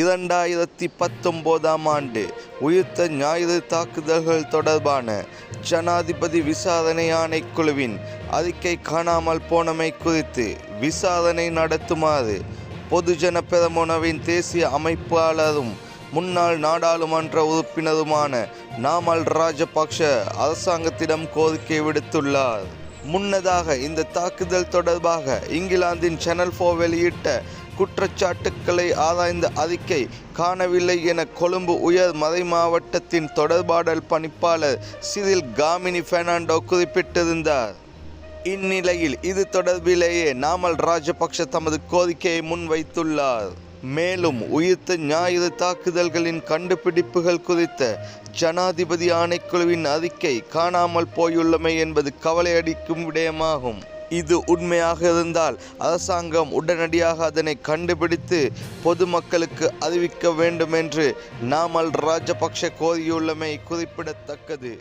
இரண்டாயிரத்தி பத்தொம்போதாம் ஆண்டு உயிர்த்த ஞாயிறு தாக்குதல்கள் தொடர்பான ஜனாதிபதி விசாரணை ஆணைக்குழுவின் அறிக்கை காணாமல் போனமை குறித்து விசாரணை நடத்துமாறு பொதுஜன பெரமுனவின் தேசிய அமைப்பாளரும் முன்னாள் நாடாளுமன்ற உறுப்பினருமான நாமல் ராஜபக்ஷ அரசாங்கத்திடம் கோரிக்கை விடுத்துள்ளார். முன்னதாக இந்த தாக்குதல் தொடர்பாக இங்கிலாந்தின் சேனல் ஃபோ வெளியிட்ட குற்றச்சாட்டுக்களை ஆராய்ந்த அறிக்கை காணவில்லை என கொழும்பு உயர் மறை மாவட்டத்தின் தொடர்பாடல் பணிப்பாளர் சிறில் காமினி பெர்னாண்டோ குறிப்பிட்டிருந்தார். இந்நிலையில் இது தொடர்பிலேயே நாமல் ராஜபக்ஷ தமது கோரிக்கையை முன்வைத்துள்ளார். மேலும் உயிர்த்த ஞாயிறு தாக்குதல்களின் கண்டுபிடிப்புகள் குறித்த ஜனாதிபதி ஆணைக்குழுவின் அறிக்கை காணாமல் போயுள்ளமை என்பது கவலையடிக்கும் விடயமாகும். இது உண்மையாக இருந்தால் அரசாங்கம் உடனடியாக அதனை கண்டுபிடித்து பொதுமக்களுக்கு அறிவிக்க வேண்டும் என்று நாமல் ராஜபக்ஷ கோரியுள்ளமை குறிப்பிடத்தக்கது.